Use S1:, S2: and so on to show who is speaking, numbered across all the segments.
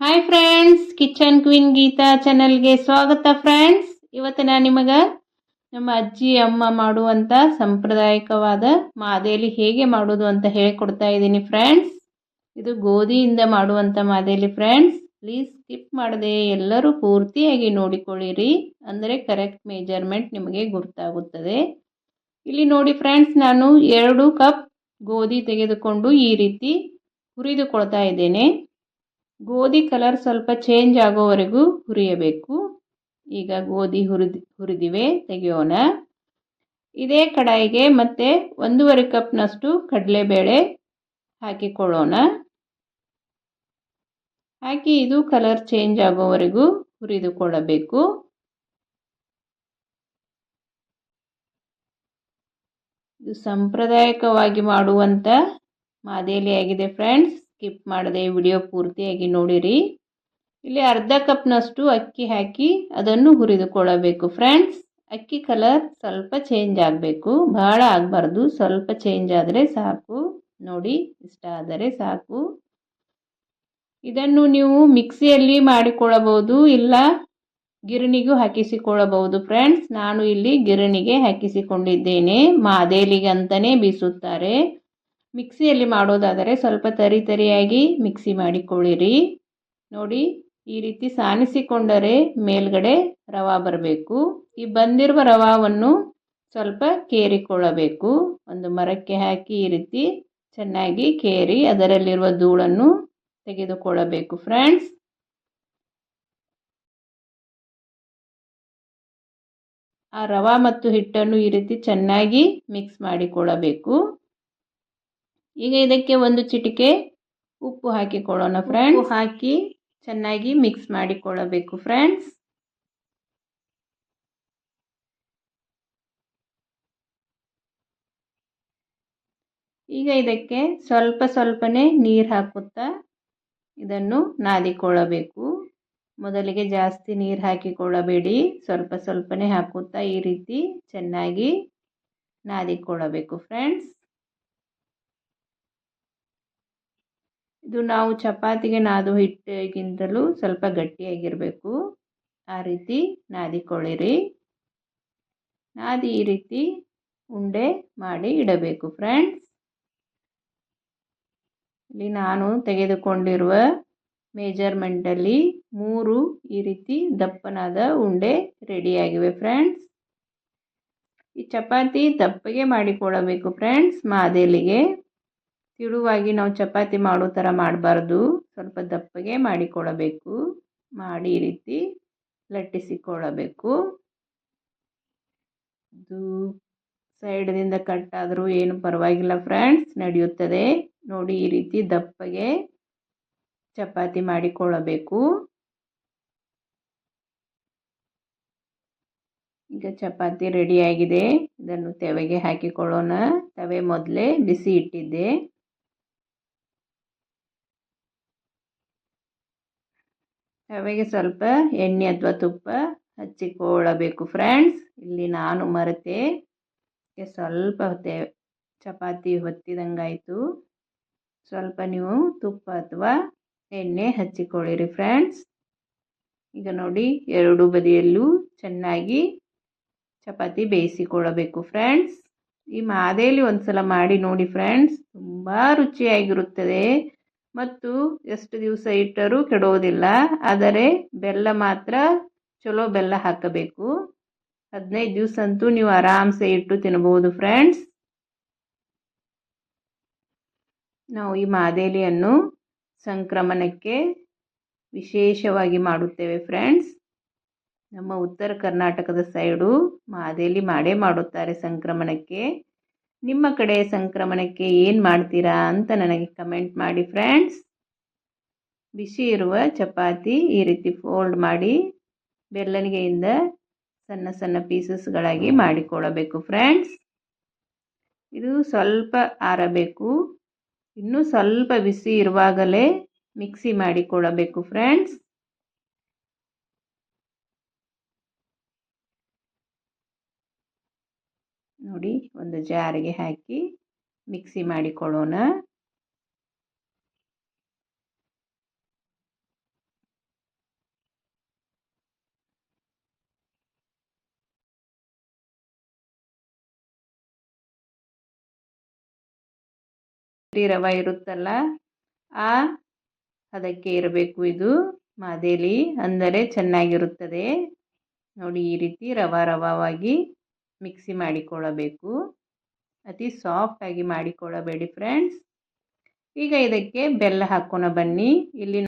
S1: Hi friends kitchen queen Geeta ಚಾನಲ್ಗೆ ಸ್ವಾಗತ friends ಇವತ್ತು ನಾನು ನಿಮಗೆ ನಮ್ಮ ಅಜ್ಜಿ, ಅಮ್ಮ ಮಾಡುವಂಥ ಸಾಂಪ್ರದಾಯಿಕವಾದ ಮಾದೆಯಲ್ಲಿ ಹೇಗೆ ಮಾಡೋದು ಅಂತ ಹೇಳಿಕೊಡ್ತಾ ಇದ್ದೀನಿ ಫ್ರೆಂಡ್ಸ್ ಇದು ಗೋಧಿಯಿಂದ ಮಾಡುವಂಥ ಮಾದೆಯಲ್ಲಿ ಫ್ರೆಂಡ್ಸ್ ಪ್ಲೀಸ್ ಸ್ಕಿಪ್ ಮಾಡದೆ ಎಲ್ಲರೂ ಪೂರ್ತಿಯಾಗಿ ನೋಡಿಕೊಳ್ಳಿರಿ. ಅಂದರೆ ಕರೆಕ್ಟ್ ಮೆಜರ್ಮೆಂಟ್ ನಿಮಗೆ ಗೊತ್ತಾಗುತ್ತದೆ ಇಲ್ಲಿ ನೋಡಿ ಫ್ರೆಂಡ್ಸ್ ನಾನು ಎರಡು ಕಪ್ ಗೋಧಿ ತೆಗೆದುಕೊಂಡು ಈ ರೀತಿ ಹುರಿದುಕೊಳ್ತಾ ಇದ್ದೇನೆ. ಗೋಧಿ ಕಲರ್ ಸ್ವಲ್ಪ ಚೇಂಜ್ ಆಗೋವರೆಗೂ ಹುರಿಯಬೇಕು. ಈಗ ಗೋಧಿ ಹುರಿದು, ಹುರಿದಿವೆ, ತೆಗೆಯೋಣ. ಇದೇ ಕಡಾಯಿಗೆ ಮತ್ತೆ ಒಂದೂವರೆ ಕಪ್ನಷ್ಟು ಕಡಲೆಬೇಳೆ ಹಾಕಿಕೊಳ್ಳೋಣ. ಹಾಕಿ ಇದು ಕಲರ್ ಚೇಂಜ್ ಆಗೋವರೆಗೂ ಹುರಿದುಕೊಳ್ಳಬೇಕು. ಇದು ಸಾಂಪ್ರದಾಯಿಕವಾಗಿ ಮಾಡುವಂಥ ಮಾದೇಲಿ ಆಗಿದೆ ಫ್ರೆಂಡ್ಸ್. ಸ್ಕಿಪ್ ಮಾಡದೆ ವಿಡಿಯೋ ಪೂರ್ತಿಯಾಗಿ ನೋಡಿರಿ. ಇಲ್ಲಿ ಅರ್ಧ ಕಪ್ನಷ್ಟು ಅಕ್ಕಿ ಹಾಕಿ ಅದನ್ನು ಹುರಿದುಕೊಳ್ಳಬೇಕು. ಫ್ರೆಂಡ್ಸ್ ಅಕ್ಕಿ ಕಲರ್ ಸ್ವಲ್ಪ ಚೇಂಜ್ ಆಗಬೇಕು. ಬಹಳ ಆಗಬಾರ್ದು. ಸ್ವಲ್ಪ ಚೇಂಜ್ ಆದರೆ ಸಾಕು. ನೋಡಿ, ಇಷ್ಟ ಆದರೆ ಸಾಕು. ಇದನ್ನು ನೀವು ಮಿಕ್ಸಿಯಲ್ಲಿ ಮಾಡಿಕೊಳ್ಳಬಹುದು. ಇಲ್ಲ, ಗಿರಣಿಗೂ ಹಾಕಿಸಿಕೊಳ್ಳಬಹುದು. ಫ್ರೆಂಡ್ಸ್ ನಾನು ಇಲ್ಲಿ ಗಿರಣಿಗೆ ಹಾಕಿಸಿಕೊಂಡಿದ್ದೇನೆ. ಮಾದೇಲಿಗೆ ಅಂತಲೇ ಬೀಸುತ್ತಾರೆ. ಮಿಕ್ಸಿಯಲ್ಲಿ ಮಾಡೋದಾದರೆ ಸ್ವಲ್ಪ ತರಿ ತರಿಯಾಗಿ ಮಿಕ್ಸಿ ಮಾಡಿಕೊಳ್ಳಿರಿ. ನೋಡಿ, ಈ ರೀತಿ ಸಾನಿಸಿಕೊಂಡರೆ ಮೇಲ್ಗಡೆ ರವಾ ಬರಬೇಕು. ಈ ಬಂದಿರುವ ರವಾವನ್ನು ಸ್ವಲ್ಪ ಕೇರಿಕೊಳ್ಳಬೇಕು. ಒಂದು ಮರಕ್ಕೆ ಹಾಕಿ ಈ ರೀತಿ ಚೆನ್ನಾಗಿ ಕೇರಿ ಅದರಲ್ಲಿರುವ ಧೂಳನ್ನು ತೆಗೆದುಕೊಳ್ಳಬೇಕು. ಫ್ರೆಂಡ್ಸ್, ಆ ರವಾ ಮತ್ತು ಹಿಟ್ಟನ್ನು ಈ ರೀತಿ ಚೆನ್ನಾಗಿ ಮಿಕ್ಸ್ ಮಾಡಿಕೊಳ್ಳಬೇಕು. ಈಗ ಇದಕ್ಕೆ ಒಂದು ಚಿಟಿಕೆ ಉಪ್ಪು ಹಾಕಿಕೊಳ್ಳೋಣ ಫ್ರೆಂಡ್ಸ್ ಹಾಕಿ ಚೆನ್ನಾಗಿ ಮಿಕ್ಸ್ ಮಾಡಿಕೊಳ್ಳಬೇಕು ಫ್ರೆಂಡ್ಸ್ ಈಗ ಇದಕ್ಕೆ ಸ್ವಲ್ಪ ಸ್ವಲ್ಪನೇ ನೀರು ಹಾಕುತ್ತಾ ಇದನ್ನು ನಾದಿಕೊಳ್ಳಬೇಕು. ಮೊದಲಿಗೆ ಜಾಸ್ತಿ ನೀರು ಹಾಕಿಕೊಳ್ಳಬೇಡಿ. ಸ್ವಲ್ಪ ಸ್ವಲ್ಪನೇ ಹಾಕುತ್ತಾ ಈ ರೀತಿ ಚೆನ್ನಾಗಿ ನಾದಿಕೊಳ್ಳಬೇಕು ಫ್ರೆಂಡ್ಸ್ ಇದು ನಾವು ಚಪಾತಿಗೆ ನಾದು ಹಿಟ್ಟಿಗಿಂತಲೂ ಸ್ವಲ್ಪ ಗಟ್ಟಿಯಾಗಿರಬೇಕು. ಆ ರೀತಿ ನಾದಿಕೊಳ್ಳಿರಿ. ನಾದಿ ಈ ರೀತಿ ಉಂಡೆ ಮಾಡಿ ಇಡಬೇಕು ಫ್ರೆಂಡ್ಸ್. ಇಲ್ಲಿ ನಾನು ತೆಗೆದುಕೊಂಡಿರುವ ಮೇಜರ್ಮೆಂಟಲ್ಲಿ ಮೂರು ಈ ರೀತಿ ದಪ್ಪನಾದ ಉಂಡೆ ರೆಡಿಯಾಗಿವೆ ಫ್ರೆಂಡ್ಸ್. ಈ ಚಪಾತಿ ದಪ್ಪಗೆ ಮಾಡಿಕೊಳ್ಳಬೇಕು ಫ್ರೆಂಡ್ಸ್ ಮಾದೇಲಿಗೆ. ತಿಳುವಾಗಿ ನಾವು ಚಪಾತಿ ಮಾಡೋ ಥರ ಮಾಡಬಾರ್ದು. ಸ್ವಲ್ಪ ದಪ್ಪಗೆ ಮಾಡಿಕೊಳ್ಳಬೇಕು ಮಾಡಿ ಈ ರೀತಿ ಲಟ್ಟಿಸಿಕೊಳ್ಳಬೇಕು. ಇದು ಸೈಡ್ದಿಂದ ಆದರೂ ಏನು ಪರವಾಗಿಲ್ಲ ಫ್ರೆಂಡ್ಸ್ ನಡೆಯುತ್ತದೆ. ನೋಡಿ ಈ ರೀತಿ ದಪ್ಪಗೆ ಚಪಾತಿ ಮಾಡಿಕೊಳ್ಳಬೇಕು. ಈಗ ಚಪಾತಿ ರೆಡಿಯಾಗಿದೆ ಇದನ್ನು ತವೆಗೆ ಹಾಕಿಕೊಳ್ಳೋಣ. ತವೆ ಮೊದಲೇ ಬಿಸಿ ಇಟ್ಟಿದ್ದೆ. ತವೆಗೆ ಸ್ವಲ್ಪ ಎಣ್ಣೆ ಅಥವಾ ತುಪ್ಪ ಹಚ್ಚಿಕೊಳ್ಳಬೇಕು ಫ್ರೆಂಡ್ಸ್. ಇಲ್ಲಿ ನಾನು ಮರೆತೆ ಸ್ವಲ್ಪ ಹೊತ್ತೆ, ಚಪಾತಿ ಹೊತ್ತಿದಂಗಾಯಿತು. ಸ್ವಲ್ಪ ನೀವು ತುಪ್ಪ ಅಥವಾ ಎಣ್ಣೆ ಹಚ್ಚಿಕೊಳ್ಳಿರಿ ಫ್ರೆಂಡ್ಸ್. ಈಗ ನೋಡಿ ಎರಡು ಬದಿಯಲ್ಲೂ ಚೆನ್ನಾಗಿ ಚಪಾತಿ ಬೇಯಿಸಿಕೊಳ್ಳಬೇಕು ಫ್ರೆಂಡ್ಸ್. ಈ ಮಾದೇಲಿ ಒಂದು ಸಲ ಮಾಡಿ ನೋಡಿ ಫ್ರೆಂಡ್ಸ್, ತುಂಬ ರುಚಿಯಾಗಿರುತ್ತದೆ. ಮತ್ತು ಎಷ್ಟು ದಿವಸ ಇಟ್ಟರೂ ಕೆಡೋದಿಲ್ಲ, ಆದರೆ ಬೆಲ್ಲ ಮಾತ್ರ ಚಲೋ ಬೆಲ್ಲ ಹಾಕಬೇಕು. ಹದಿನೈದು ದಿವಸ ಅಂತೂ ನೀವು ಆರಾಮ್ಸೆ ಇಟ್ಟು ತಿನ್ಬೋದು ಫ್ರೆಂಡ್ಸ್. ನಾವು ಈ ಮಾದೇಲಿಯನ್ನು ಸಂಕ್ರಮಣಕ್ಕೆ ವಿಶೇಷವಾಗಿ ಮಾಡುತ್ತೇವೆ ಫ್ರೆಂಡ್ಸ್. ನಮ್ಮ ಉತ್ತರ ಕರ್ನಾಟಕದ ಸೈಡು ಮಾದೇಲಿ ಮಾಡೇ ಮಾಡುತ್ತಾರೆ ಸಂಕ್ರಮಣಕ್ಕೆ. ನಿಮ್ಮ ಕಡೆ ಸಂಕ್ರಮಣಕ್ಕೆ ಏನು ಮಾಡ್ತೀರಾ ಅಂತ ನನಗೆ ಕಮೆಂಟ್ ಮಾಡಿ ಫ್ರೆಂಡ್ಸ್ ಬಿಸಿ ಇರುವ ಚಪಾತಿ ಈ ರೀತಿ ಫೋಲ್ಡ್ ಮಾಡಿ ಬೆಲ್ಲನಿಗೆಯಿಂದ ಸಣ್ಣ ಸಣ್ಣ ಪೀಸಸ್ಗಳಾಗಿ ಮಾಡಿಕೊಳ್ಳಬೇಕು ಫ್ರೆಂಡ್ಸ್ ಇದು ಸ್ವಲ್ಪ ಆರಬೇಕು. ಇನ್ನೂ ಸ್ವಲ್ಪ ಬಿಸಿ ಇರುವಾಗಲೇ ಮಿಕ್ಸಿ ಮಾಡಿಕೊಳ್ಳಬೇಕು ಫ್ರೆಂಡ್ಸ್ ನೋಡಿ, ಒಂದು ಜಾರಿಗೆ ಹಾಕಿ ಮಿಕ್ಸಿ ಮಾಡಿಕೊಳ್ಳೋಣ ರವೆ ಇರುತ್ತಲ್ಲ, ಆ ಅದಕ್ಕೆ ಇರಬೇಕು ಇದು ಮಾದೇಲಿ, ಅಂದರೆ ಚೆನ್ನಾಗಿರುತ್ತದೆ. ನೋಡಿ, ಈ ರೀತಿ ರವ ರವವಾಗಿ ಮಿಕ್ಸಿ ಮಾಡಿಕೊಳ್ಳಬೇಕು. ಅತಿ ಸಾಫ್ಟಾಗಿ ಮಾಡಿಕೊಳ್ಳಬೇಡಿ ಫ್ರೆಂಡ್ಸ್. ಈಗ ಇದಕ್ಕೆ ಬೆಲ್ಲ ಹಾಕೋಣ ಬನ್ನಿ. ಇಲ್ಲಿ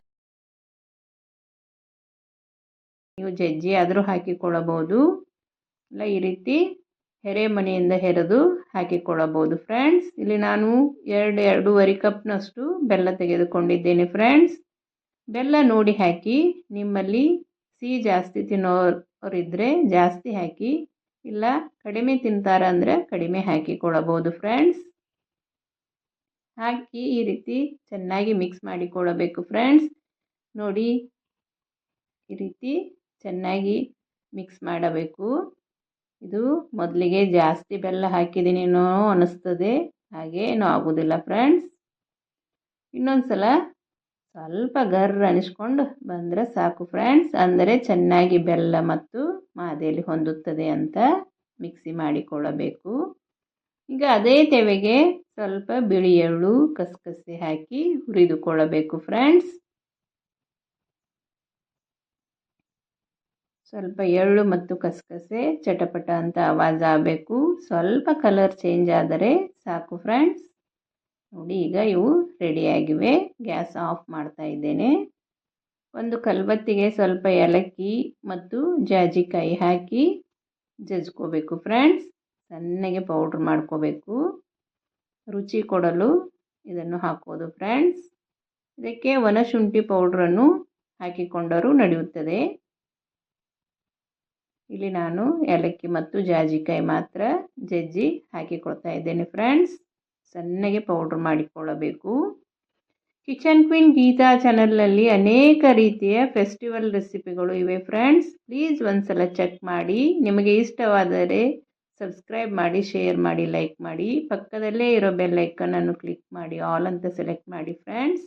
S1: ನೀವು ಜಜ್ಜಿ ಆದರೂ ಹಾಕಿಕೊಳ್ಳಬಹುದು. ಇಲ್ಲ ಈ ರೀತಿ ಮನೆಯಿಂದ ಹೆರೆದು ಹಾಕಿಕೊಳ್ಳಬಹುದು ಫ್ರೆಂಡ್ಸ್. ಇಲ್ಲಿ ನಾನು ಎರಡು, ಎರಡೂವರೆ ಕಪ್ನಷ್ಟು ಬೆಲ್ಲ ತೆಗೆದುಕೊಂಡಿದ್ದೇನೆ ಫ್ರೆಂಡ್ಸ್. ಬೆಲ್ಲ ನೋಡಿ ಹಾಕಿ. ನಿಮ್ಮಲ್ಲಿ ಸಿಹಿ ಜಾಸ್ತಿ ತಿನ್ನೋರಿದ್ದರೆ ಜಾಸ್ತಿ ಹಾಕಿ. ಇಲ್ಲ, ಕಡಿಮೆ ತಿಂತಾರ ಅಂದರೆ ಕಡಿಮೆ ಹಾಕಿಕೊಳ್ಳಬಹುದು ಫ್ರೆಂಡ್ಸ್ ಹಾಕಿ ಈ ರೀತಿ ಚೆನ್ನಾಗಿ ಮಿಕ್ಸ್ ಮಾಡಿಕೊಳ್ಳಬೇಕು ಫ್ರೆಂಡ್ಸ್ ನೋಡಿ, ಈ ರೀತಿ ಚೆನ್ನಾಗಿ ಮಿಕ್ಸ್ ಮಾಡಬೇಕು. ಇದು ಮೊದಲಿಗೆ ಜಾಸ್ತಿ ಬೆಲ್ಲ ಹಾಕಿದ್ದೀನೇನೋ ಅನ್ನಿಸ್ತದೆ ಹಾಗೇನೂ ಆಗೋದಿಲ್ಲ ಫ್ರೆಂಡ್ಸ್ ಇನ್ನೊಂದು ಸಲ ಸ್ವಲ್ಪ ಗರ್ ಅನಿಸ್ಕೊಂಡು ಬಂದರೆ ಸಾಕು ಫ್ರೆಂಡ್ಸ್ ಅಂದರೆ ಚೆನ್ನಾಗಿ ಬೆಲ್ಲ ಮತ್ತು ಮಾದೆಯಲ್ಲಿ ಹೊಂದುತ್ತದೆ ಅಂತ ಮಿಕ್ಸಿ ಮಾಡಿಕೊಳ್ಳಬೇಕು. ಈಗ ಅದೇ ತೆವೆಗೆ ಸ್ವಲ್ಪ ಬಿಳಿ ಎಳ್ಳು ಕಸಕಸೆ ಹಾಕಿ ಹುರಿದುಕೊಳ್ಳಬೇಕು ಫ್ರೆಂಡ್ಸ್. ಸ್ವಲ್ಪ ಎಳ್ಳು ಮತ್ತು ಕಸಕಸೆ ಚಟಪಟ ಅಂತ ಆವಾಜ್ ಆಗಬೇಕು. ಸ್ವಲ್ಪ ಕಲರ್ ಚೇಂಜ್ ಆದರೆ ಸಾಕು ಫ್ರೆಂಡ್ಸ್. ನೋಡಿ, ಈಗ ಇವು ರೆಡಿಯಾಗಿವೆ ಗ್ಯಾಸ್ ಆಫ್ ಮಾಡ್ತಾ ಇದ್ದೇನೆ. ಒಂದು ಕಲ್ಬತ್ತಿಗೆ ಸ್ವಲ್ಪ ಏಲಕ್ಕಿ ಮತ್ತು ಜಾಜಿಕಾಯಿ ಹಾಕಿ ಜಜ್ಕೋಬೇಕು ಫ್ರೆಂಡ್ಸ್ ಸಣ್ಣಗೆ ಪೌಡ್ರ್ ಮಾಡ್ಕೋಬೇಕು. ರುಚಿ ಕೊಡಲು ಇದನ್ನು ಹಾಕೋದು ಫ್ರೆಂಡ್ಸ್ ಇದಕ್ಕೆ ಒಣಶುಂಠಿ ಪೌಡ್ರನ್ನು ಹಾಕಿಕೊಂಡರೂ ನಡೆಯುತ್ತದೆ. ಇಲ್ಲಿ ನಾನು ಏಲಕ್ಕಿ ಮತ್ತು ಜಾಜಿಕಾಯಿ ಮಾತ್ರ ಜಜ್ಜಿ ಹಾಕಿಕೊಳ್ತಾ ಇದ್ದೇನೆ ಫ್ರೆಂಡ್ಸ್ ಸಣ್ಣಗೆ ಪೌಡ್ರ್ ಮಾಡಿಕೊಳ್ಳಬೇಕು. ಕಿಚನ್ ಕ್ವೀನ್ ಗೀತಾ ಚಾನಲ್ನಲ್ಲಿ ಅನೇಕ ರೀತಿಯ ಫೆಸ್ಟಿವಲ್ ರೆಸಿಪಿಗಳು ಇವೆ ಫ್ರೆಂಡ್ಸ್ ಪ್ಲೀಸ್ ಒಂದ್ಸಲ ಚೆಕ್ ಮಾಡಿ. ನಿಮಗೆ ಇಷ್ಟವಾದರೆ ಸಬ್ಸ್ಕ್ರೈಬ್ ಮಾಡಿ ಶೇರ್ ಮಾಡಿ ಲೈಕ್ ಮಾಡಿ. ಪಕ್ಕದಲ್ಲೇ ಇರೋ ಬೆಲ್ ಐಕನನ್ನು ಕ್ಲಿಕ್ ಮಾಡಿ ಆಲ್ ಅಂತ ಸೆಲೆಕ್ಟ್ ಮಾಡಿ ಫ್ರೆಂಡ್ಸ್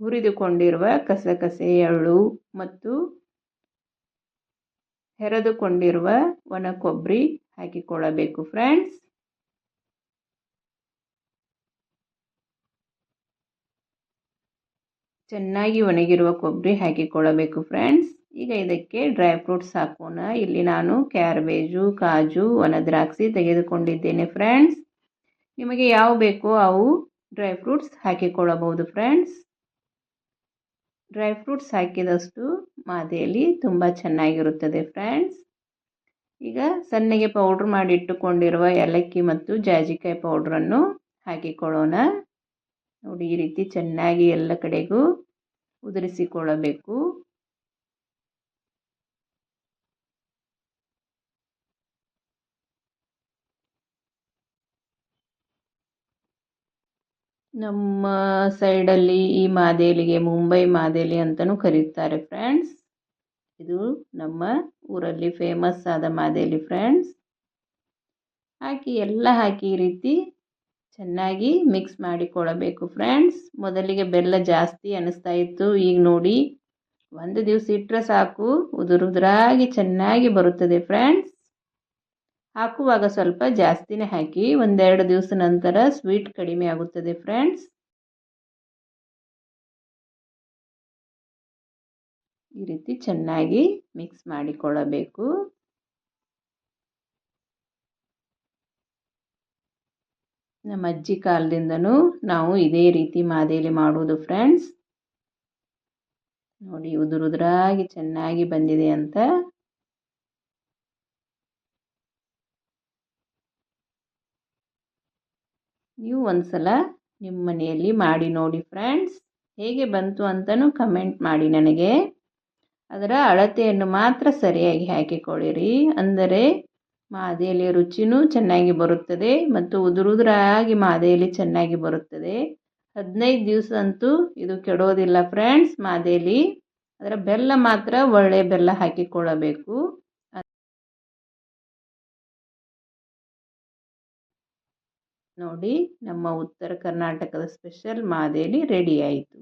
S1: ಹುರಿದುಕೊಂಡಿರುವ ಕಸಕಸೆ ಎಳ್ಳು ಮತ್ತು ಹೆರೆದುಕೊಂಡಿರುವ ಒಣ ಕೊಬ್ಬರಿ ಹಾಕಿಕೊಳ್ಳಬೇಕು ಫ್ರೆಂಡ್ಸ್ ಚೆನ್ನಾಗಿ ಒಣಗಿರುವ ಕೊಬ್ಬರಿ ಹಾಕಿಕೊಳ್ಳಬೇಕು ಫ್ರೆಂಡ್ಸ್ ಈಗ ಇದಕ್ಕೆ ಡ್ರೈ ಫ್ರೂಟ್ಸ್ ಹಾಕೋಣ. ಇಲ್ಲಿ ನಾನು ಕ್ಯಾರ್ಬೇಜು ಕಾಜು, ಒಣ ದ್ರಾಕ್ಷಿ ತೆಗೆದುಕೊಂಡಿದ್ದೇನೆ ಫ್ರೆಂಡ್ಸ್ ನಿಮಗೆ ಯಾವ ಬೇಕೋ ಅವು ಡ್ರೈ ಫ್ರೂಟ್ಸ್ ಹಾಕಿಕೊಳ್ಳಬಹುದು ಫ್ರೆಂಡ್ಸ್ ಡ್ರೈ ಫ್ರೂಟ್ಸ್ ಹಾಕಿದಷ್ಟು ಮಾದೆಯಲ್ಲಿ ತುಂಬ ಚೆನ್ನಾಗಿರುತ್ತದೆ ಫ್ರೆಂಡ್ಸ್ ಈಗ ಸಣ್ಣಗೆ ಪೌಡ್ರ್ ಮಾಡಿಟ್ಟುಕೊಂಡಿರುವ ಏಲಕ್ಕಿ ಮತ್ತು ಜಾಜಿಕಾಯಿ ಪೌಡ್ರನ್ನು ಹಾಕಿಕೊಳ್ಳೋಣ. ನೋಡಿ, ಈ ರೀತಿ ಚೆನ್ನಾಗಿ ಎಲ್ಲ ಕಡೆಗೂ ಉದುರಿಸಿಕೊಳ್ಳಬೇಕು. ನಮ್ಮ ಸೈಡಲ್ಲಿ ಈ ಮಾದೇಲಿಗೆ, ಮುಂಬೈ ಮಾದೇಲಿ ಅಂತಲೂ ಕರೀತಾರೆ ಫ್ರೆಂಡ್ಸ್. ಇದು ನಮ್ಮ ಊರಲ್ಲಿ ಫೇಮಸ್ ಆದ ಮಾದೇಲಿ ಫ್ರೆಂಡ್ಸ್. ಹಾಕಿ, ಎಲ್ಲ ಹಾಕಿ ಈ ರೀತಿ ಚೆನ್ನಾಗಿ ಮಿಕ್ಸ್ ಮಾಡಿಕೊಳ್ಳಬೇಕು ಫ್ರೆಂಡ್ಸ್ ಮೊದಲಿಗೆ ಬೆಲ್ಲ ಜಾಸ್ತಿ ಅನ್ನಿಸ್ತಾ ಇತ್ತು, ಈಗ ನೋಡಿ. ಒಂದು ದಿವಸ ಇಟ್ಟರೆ ಸಾಕು ಉದುರುದುರಾಗಿ ಚೆನ್ನಾಗಿ ಬರುತ್ತದೆ ಫ್ರೆಂಡ್ಸ್ ಹಾಕುವಾಗ ಸ್ವಲ್ಪ ಜಾಸ್ತಿನೇ ಹಾಕಿ, ಒಂದೆರಡು ದಿವಸ ನಂತರ ಸ್ವೀಟ್ ಕಡಿಮೆ ಆಗುತ್ತದೆ ಫ್ರೆಂಡ್ಸ್ ಈ ರೀತಿ ಚೆನ್ನಾಗಿ ಮಿಕ್ಸ್ ಮಾಡಿಕೊಳ್ಳಬೇಕು. ನಮ್ಮ ಅಜ್ಜಿ ಕಾಲದಿಂದನೂ ನಾವು ಇದೇ ರೀತಿ ಮಾದೇಲಿ ಮಾಡುವುದು ಫ್ರೆಂಡ್ಸ್ ನೋಡಿ ಉದುರುದ್ರಾಗಿ ಚೆನ್ನಾಗಿ ಬಂದಿದೆ ಅಂತ. ನೀವು ಒಂದ್ಸಲ ನಿಮ್ಮ ಮನೆಯಲ್ಲಿ ಮಾಡಿ ನೋಡಿ ಫ್ರೆಂಡ್ಸ್ ಹೇಗೆ ಬಂತು ಅಂತಲೂ ಕಮೆಂಟ್ ಮಾಡಿ ನನಗೆ. ಅದರ ಅಳತೆಯನ್ನು ಮಾತ್ರ ಸರಿಯಾಗಿ ಹಾಕಿಕೊಳ್ಳಿರಿ. ಅಂದರೆ ಮಾದೆಯಲ್ಲಿ ರುಚಿನೂ ಚೆನ್ನಾಗಿ ಬರುತ್ತದೆ ಮತ್ತು ಉದುರುದುರಾಗಿ ಮಾದೆಯಲ್ಲಿ ಚೆನ್ನಾಗಿ ಬರುತ್ತದೆ. ಹದಿನೈದು ದಿವಸ ಅಂತೂ ಇದು ಕೆಡೋದಿಲ್ಲ ಫ್ರೆಂಡ್ಸ್ ಮಾದೆಯಲ್ಲಿ. ಅದರ ಬೆಲ್ಲ ಮಾತ್ರ ಒಳ್ಳೆಯ ಬೆಲ್ಲ ಹಾಕಿಕೊಳ್ಳಬೇಕು. ನೋಡಿ, ನಮ್ಮ ಉತ್ತರ ಕರ್ನಾಟಕದ ಸ್ಪೆಷಲ್ ಮಾದೇಲಿ ರೆಡಿ ಆಯಿತು.